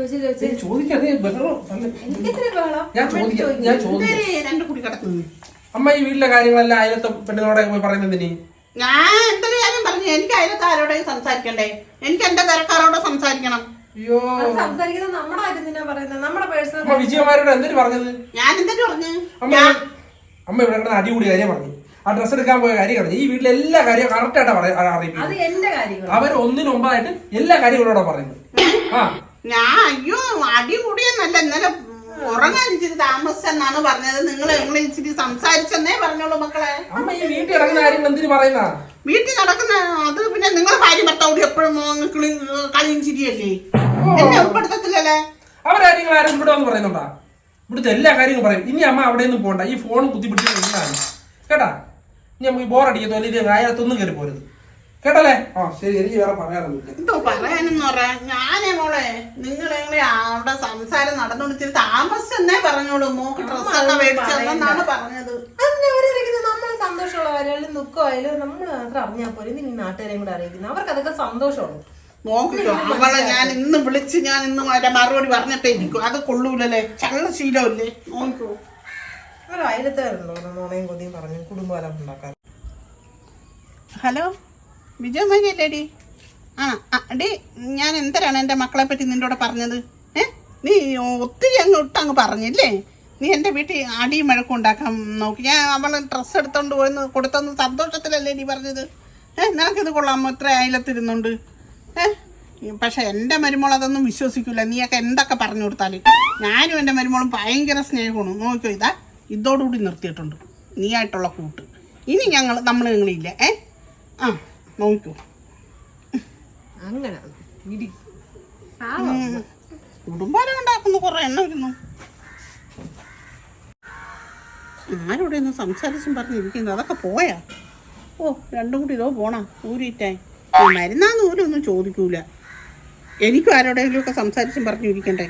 അമ്മ ചോദിക്കാം ചോദിക്കും. ഞാൻ ചോദിക്കാം. എന്തേ രണ്ട് കുടി കിടക്കുന്നു അമ്മ ഈ വീട്ടിലെ കാര്യങ്ങളെല്ലാം അതിനകത്ത് പെണ്ണുങ്ങളോടെ പോയി പറയുന്നത് നീ? ഞാൻ എന്തൊരു കാര്യം പറഞ്ഞു? എനിക്ക് അതിനകത്ത് ആരോടെയും സംസാരിക്കണ്ടേ? എനിക്ക് എന്റെ തിരക്കാരോട് സംസാരിക്കണം. അയ്യോ. സംസാരിക്കുന്നത് നമ്മുടെ കാര്യം തന്നെയാ പറയുന്നത്. നമ്മുടെ പേഴ്സണൽ വിജയമാരോട് എന്തിനു പറഞ്ഞത്? ഞാൻ എന്തൊരു പറഞ്ഞു? അമ്മ അമ്മ ഇവിടെ കിടന്ന് അടികൂടി കാര്യം പറഞ്ഞു ആ ഡ്രസ്സ് എടുക്കാൻ പോയ കാര്യം പറഞ്ഞു ഈ വീട്ടിലെ എല്ലാ കാര്യവും കറക്റ്റ് ആയിട്ടാ പറയാ അത് അറിയിപ്പിക്കുന്നത് എന്റെ അവർ ഒന്നിനു മുമ്പായിട്ട് എല്ലാ കാര്യങ്ങളോടാ പറയുന്നത്. ആ. ഞാൻ അയ്യോ അടി കൂടിയെന്നല്ല ഇന്നലെ ഉറങ്ങാൻ ഇച്ചിരി താമസിച്ചെന്നാണ് പറഞ്ഞത്. നിങ്ങൾ നിങ്ങൾ ഇച്ചിരി സംസാരിച്ചെന്നേ പറഞ്ഞോളൂ മക്കളെ. അമ്മ ഈ വീട്ടിൽ ഇറങ്ങുന്ന കാര്യങ്ങൾ എന്തിനു പറയുന്ന വീട്ടിൽ നടക്കുന്ന അത് പിന്നെ നിങ്ങളെ ഭാര്യ ഭർത്താവോട് എപ്പോഴും കിളി കളിയും ചിരിയല്ലേ? എന്നെ ഉൾപ്പെടുത്തത്തില്ലല്ലേ? അവരാര്യങ്ങൾ ആരും ഇവിടെ വന്ന് പറയുന്നുണ്ടാ? ഇവിടുത്തെ എല്ലാ കാര്യങ്ങളും പറയും. ഇനി അമ്മ അവിടെ ഒന്നും പോകണ്ട ഈ ഫോൺ കുത്തിപ്പിടിച്ച് നിന്നാണ് കേട്ടാ? ഇനി നമുക്ക് ബോറടിക്കത്തോ അല്ലെങ്കിൽ അതിനകത്തൊന്നും കയറി പോരുത്. കേട്ടല്ലേ? ആ ശരി എനിക്ക് വേറെ പറയാറൊന്നുമില്ല എന്തോ പറയാനെന്ന് പറയാ ഞാനേ മോളെ നിങ്ങൾ അവിടെ സംസാരം നടന്നോണ്ടിച്ച് താമസം എന്നേ പറഞ്ഞോളൂ. മോക്ക് ഡ്രസ്സൊക്കെ മേടിച്ചെന്നാണ് പറഞ്ഞത്. നമ്മളെ സന്തോഷമുള്ള കാര്യമായാലും ദുഃഖമായാലും നമ്മൾ മാത്രം അറിഞ്ഞാൽ പോലും നീ നാട്ടുകാരെയും കൂടെ അറിയിക്കുന്നു. അവർക്ക് അതൊക്കെ സന്തോഷമാണ് നോക്കിക്കോ അവളെ ഞാൻ ഇന്ന് വിളിച്ച് ഞാൻ ഇന്ന് അവരെ മറുപടി പറഞ്ഞിട്ടേ ഇരിക്കും. അത് കൊള്ളൂലല്ലേ? ചള്ളശീലമല്ലേ നോക്കൂ. ഒരു അയലത്തുകാരുണ്ടോ നോണയും കൊതിയും പറഞ്ഞു കുടുംബകാലം ഉണ്ടാക്കാൻ. ഹലോ? വിജയമല്ലേടി ആ ആ, അടി ഞാൻ എന്തരാണ് എന്റെ മക്കളെ പറ്റി നിന്നോട് പറഞ്ഞത്? ഏ? നീ ഒത്തിരി അങ്ങ് ഇട്ടങ്ങ് പറഞ്ഞില്ലേ? നീ എന്റെ വീട്ടിൽ അടിയും മഴക്കും ഉണ്ടാക്കാൻ നോക്കി. ഞാൻ അവൾ ഡ്രസ്സ് എടുത്തോണ്ട് പോയെന്ന് കൊടുത്തെന്ന് സന്തോഷത്തിലല്ലേ നീ പറഞ്ഞത്? ഏ നിനക്കിത് കൊള്ളാമോ ഇത്ര അയലത്തിരുന്നുണ്ട്. ഏ? പക്ഷെ എന്റെ മരുമോൾ അതൊന്നും വിശ്വസിക്കില്ല നീയൊക്കെ എന്തൊക്കെ പറഞ്ഞു കൊടുത്താൽ ഞാനും എന്റെ മരുമോളും ഭയങ്കര സ്നേഹമാണ്. നോക്കിയോ ഇതാ ഇതോടുകൂടി നിർത്തിയിട്ടുണ്ട്. നീയായിട്ടുള്ള കൂട്ട്. ഇനി ഞങ്ങൾ നമ്മൾ നിങ്ങളില്ല ഏ? ആ. നോക്കൂ. അങ്ങനെയാണ് ഇടി. കുടുംബാരം ഉണ്ടാക്കുന്ന കുറെ എണ്ണ വരുന്നു ആരോടെ ഒന്ന് സംസാരിച്ചും പറഞ്ഞിരിക്കുന്നു? അതൊക്കെ പോയാ? ഓ രണ്ടും കൂടി ഇതോ പോണാ ഊരിയിട്ടായി മരുന്നാന്ന് പോലും ഒന്നും ചോദിക്കൂല. എനിക്കും ആരോടെങ്കിലും ഒക്കെ സംസാരിച്ചും പറഞ്ഞിരിക്കണ്ടേ?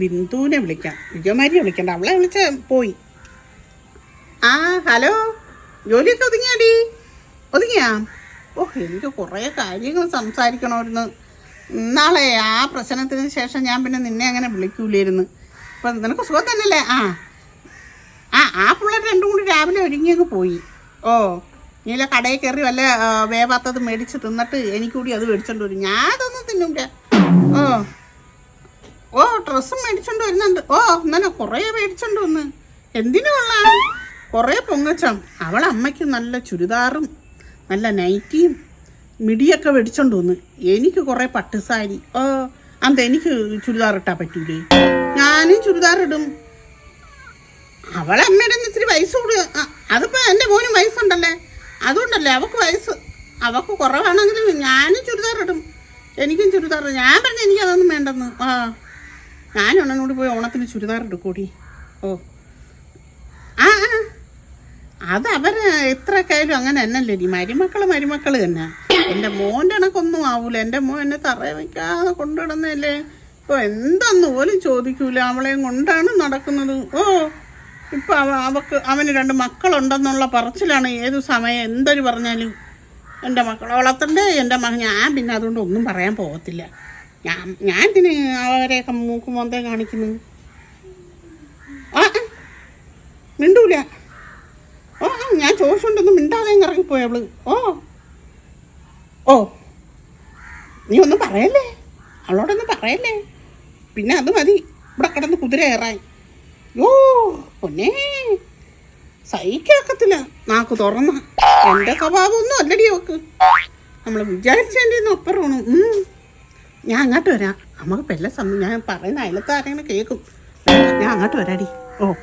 ബിന്ദുവിനെ വിളിക്കാം. വിജയമാരിയെ വിളിക്കണ്ട. അവളെ വിളിച്ച പോയി. ആ ഹലോ. ജോലിയൊക്കെ ഒതുങ്ങിയാടി? ഒതുങ്ങിയാ? ഓ എനിക്ക് കുറേ കാര്യങ്ങൾ സംസാരിക്കണമായിരുന്നു. നാളെ ആ പ്രശ്നത്തിന് ശേഷം ഞാൻ പിന്നെ നിന്നെ അങ്ങനെ വിളിക്കൂലായിരുന്നു. അപ്പം നിനക്ക് സുഖം തന്നെയല്ലേ? ആ. ആ ആ പിള്ളേർ രണ്ടും കൂടി രാവിലെ ഒരുങ്ങിയൊക്കെ പോയി. ഓ നീല കടയിൽ കയറി വല്ല വേവാത്തത് മേടിച്ച് തിന്നിട്ട് എനിക്ക് കൂടി അത് മേടിച്ചോണ്ട് വരും. ഞാൻ അതൊന്നും തിന്നില്ല ഓ. ഓ ഡ്രസ്സും മേടിച്ചോണ്ട് വരുന്നുണ്ട്. ഓ ഇന്നലെ കുറേ മേടിച്ചോണ്ട് വന്ന്. എന്തിനുള്ള കുറേ പൊങ്ങച്ചം. അവളമ്മയ്ക്ക് നല്ല ചുരിദാറും നല്ല നൈറ്റിയും മിടിയൊക്കെ വെടിച്ചോണ്ട് വന്ന്. എനിക്ക് കുറേ പട്ടുസാരി ഓ അന്ത എനിക്ക് ചുരിദാർ ഇട്ടാൽ പറ്റൂലേ? ഞാനും ചുരിദാർ ഇടും. അവളെ അമ്മയുടെ ഒന്ന് ഇത്തിരി വയസ്സ് കൂടുക അതിപ്പോ എന്റെ മോനും വയസ്സുണ്ടല്ലേ? അതുകൊണ്ടല്ലേ അവക്ക് വയസ്സ്? അവക്ക് കുറവാണെങ്കിലും ഞാനും ചുരിദാർ ഇടും. എനിക്കും ചുരിദാർ ഞാൻ പറഞ്ഞു എനിക്കതൊന്നും വേണ്ടെന്ന്. ആ ഞാൻ ഒന്നും പോയി ഓണത്തിന് ചുരിദാർ എടുക്കൂടി ഓ. അത് അവർ കയ്യിലും അങ്ങനെ തന്നെയല്ലേ ഇനി? മരുമക്കൾ മരുമക്കൾ തന്നെ. എന്റെ മോന്റെ കണക്കൊന്നും ആവൂല. എന്റെ മോൻ എന്നെ തറ വയ്ക്കാതെ കൊണ്ടുവിടുന്നല്ലേ ഇപ്പൊ എന്തെന്ന് പോലും ചോദിക്കൂല. അവളെയും കൊണ്ടാണ് നടക്കുന്നത്. ഓ ഇപ്പൊ അവ അവക്ക് അവന് രണ്ട് മക്കളുണ്ടെന്നുള്ള പറച്ചിലാണ് ഏത് സമയം എന്തൊരു പറഞ്ഞാലും. എന്റെ മക്കളെ വളർത്തണ്ടേ? എന്റെ മക ഞാൻ പിന്നെ അതുകൊണ്ട് ഒന്നും പറയാൻ പോകത്തില്ല. ഞാൻ ഞാൻ ഇതിന് അവരെയൊക്കെ മൂക്കുമോന്തേ കാണിക്കുന്നു. ആ. മിണ്ടൂല. ഓ ഞാൻ ചോദിച്ചുകൊണ്ടൊന്നും മിണ്ടാതെ ഇറങ്ങിപ്പോയി അവൾ. ഓ. ഓ. നീ ഒന്നും പറയല്ലേ? അവളോടൊന്നും പറയല്ലേ? പിന്നെ അത് മതി. ഇവിടെ കിടന്ന് കുതിര ഏറായി യോ പൊന്നേ. സഹിക്കാക്കത്തില്ല. നാക്ക് തുറന്ന. എന്റെ സ്വഭാവമൊന്നും അല്ലടി അവക്ക്. നമ്മൾ വിചാരിച്ചതിന്റെ ഒന്നും അപ്പുറമാണ്. ഞാൻ അങ്ങോട്ട് വരാം. നമുക്ക് പെല്ല സമയം ഞാൻ പറയുന്ന അയലത്ത് ആരെങ്കിലും കേൾക്കും. ഞാൻ അങ്ങോട്ട് വരാടി. ഓ.